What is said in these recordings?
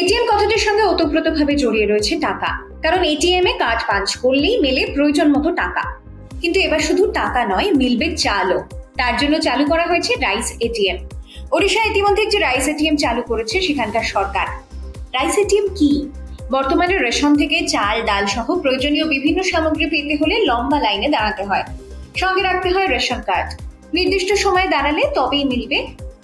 ATM কথাটির সঙ্গে ওতপ্রোতভাবে জড়িয়ে রয়েছে টাকা। কারণ এটিএম এ কার্ড পাঞ্চ করলেই মেলে প্রয়োজন মতো টাকা। কিন্তু এবার শুধু টাকা নয়, মিলবে চালও। তার জন্য চালু করা হয়েছে রাইস এটিএম। ওড়িশা ইতিমধ্যে একটি রাইস এটিএম চালু করেছে সেখানকার সরকার। রাইস এটিএম কি? বর্তমানে রেশন থেকে চাল, ডাল সহ প্রয়োজনীয় বিভিন্ন সামগ্রী পেতে হলে লম্বা লাইনে দাঁড়াতে হয়। সঙ্গে রাখতে হয় রেশন কার্ড। নির্দিষ্ট সময়ে দাঁড়ালে তবেই মিলবে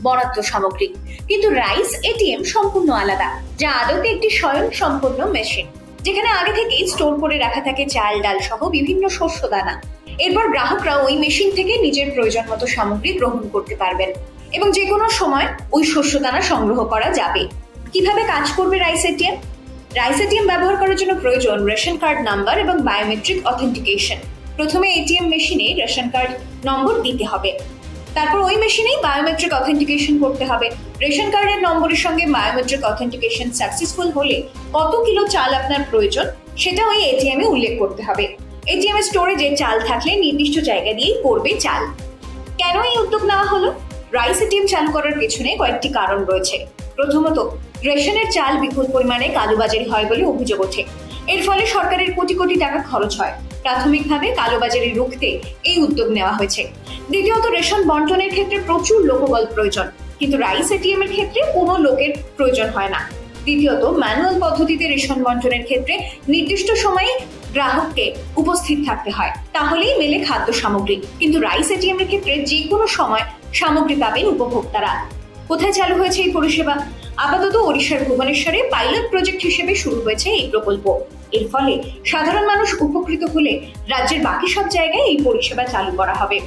বরাদ্দ সামগ্রী। কিন্তু রাইস এটিএম সম্পূর্ণ আলাদা, যা আদতে একটি স্বয়ং সম্পূর্ণ মেশিন, যেখানে আগে থেকেই স্টোর করে রাখা থাকে চাল, ডাল সহ বিভিন্ন শস্য দানা। এরপর গ্রাহকরা ওই মেশিন থেকে নিজের প্রয়োজন মতো সামগ্রী গ্রহণ করতে পারবেন এবং যে কোনো সময় ওই শস্য দানা সংগ্রহ করা যাবে। কীভাবে কাজ করবে রাইস এটিএম রাইস এটিএম ব্যবহার করার জন্য প্রয়োজন রেশন কার্ড নাম্বার এবং বায়োমেট্রিক অথেন্টিকেশন। প্রথমে এটিএম মেশিনে রেশন কার্ড নম্বর দিতে হবে। তারপর ওই মেশিনেই বায়োমেট্রিক অথেন্টিকেশন করতে হবে। রেশন কার্ডের নম্বরের সঙ্গে বায়োমেট্রিক অথেন্টিকেশন সাকসেসফুল হলে কত কিলো চাল আপনার প্রয়োজন সেটা ওই এটিএম এ উল্লেখ করতে হবে। এটিএম এর স্টোরেজে চাল থাকলে নির্দিষ্ট জায়গা দিয়েই পড়বে চাল। কেন এই উদ্যোগ নেওয়া হলো? রাইস এটিএম চালু করার পেছনে কয়েকটি কারণ রয়েছে। প্রথমত, রেশনের চাল বিপুল পরিমাণে কালোবাজারি হয় বলে অভিযোগ ওঠে। এর ফলে সরকারের কোটি কোটি টাকা খরচ হয়। প্রাথমিকভাবে কালোবাজারি রুখতে এই উদ্যোগ নেওয়া হয়েছে। দ্বিতীয়ত, রেশন বন্টনের ক্ষেত্রে প্রচুর লোকবল প্রয়োজন। কিন্তু রাইস এটিএম এর ক্ষেত্রে কোনো লোকের প্রয়োজন হয় না। দ্বিতীয়ত, ম্যানুয়াল পদ্ধতিতে রেশন বন্টনের ক্ষেত্রে নির্দিষ্ট সময়ে গ্রাহককে উপস্থিত থাকতে হয়। তাহলেই মেলে খাদ্য সামগ্রী। কিন্তু রাইস এটিএম এর ক্ষেত্রে যে কোনো সময় সামগ্রী পাবেন উপভোক্তারা। কোথায় চালু হয়েছে এই পরিষেবা? আপাতত ওড়িশার ভুবনেশ্বরে পাইলট প্রজেক্ট হিসেবে শুরু হয়েছে এই প্রকল্প। এর ফলে সাধারণ মানুষ উপকৃত হলে রাজ্যের বাকি সব জায়গায় এই পরিষেবা চালু করা হবে।